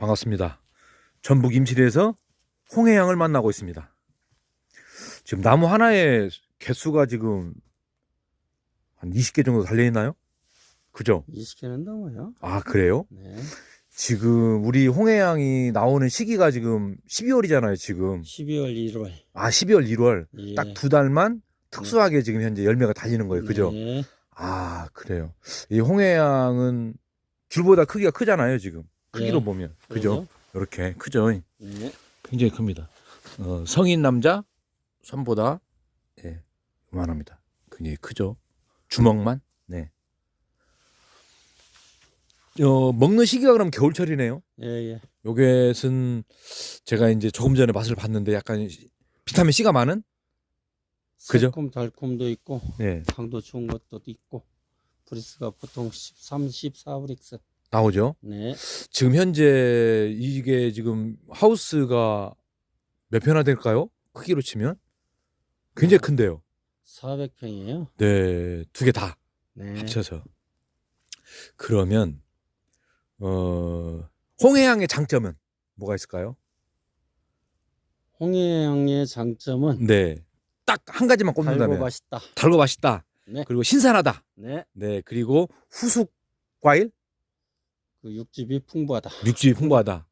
반갑습니다. 전북 임실에서 홍해양을 만나고 있습니다. 지금 나무 하나에 개수가 지금 한 20개 정도 달려 있나요? 그죠? 20개는 넘어요. 아, 그래요? 네. 지금 우리 홍해양이 나오는 시기가 지금 12월이잖아요, 지금. 12월 1월. 아, 12월, 1월. 예. 딱두 달만 특수하게 지금 현재 열매가 달리는 거예요. 그죠? 네. 아, 그래요. 이 홍해양은 귤보다 크기가 크잖아요, 지금. 크기로 예. 보면. 그죠? 이렇게 크죠? 네. 굉장히 큽니다. 어, 성인 남자 손보다 예, 요만합니다. 굉장히 크죠. 주먹만. 네. 어, 먹는 시기가 그럼 겨울철이네요. 예, 예. 요get은 제가 이제 조금 전에 맛을 봤는데 약간 비타민 C가 많은? 그죠? 새콤 달콤도 있고 네. 당도 좋은 것도 있고 브리스가 보통 13, 14 브릭스. 나오죠. 네. 지금 현재 이게 지금 하우스가 몇 편나 될까요? 크기로 치면 굉장히 큰데요. 400평이에요. 네, 두 개 다. 네. 합쳐서 그러면 어 홍해양의 장점은 뭐가 있을까요? 홍해양의 장점은 네, 딱 한 가지만 달고 꼽는다면 맛있다. 달고 맛있다. 네. 그리고 신선하다. 네. 네, 그리고 후숙 과일 그 육즙이 풍부하다. 육즙이 풍부하다.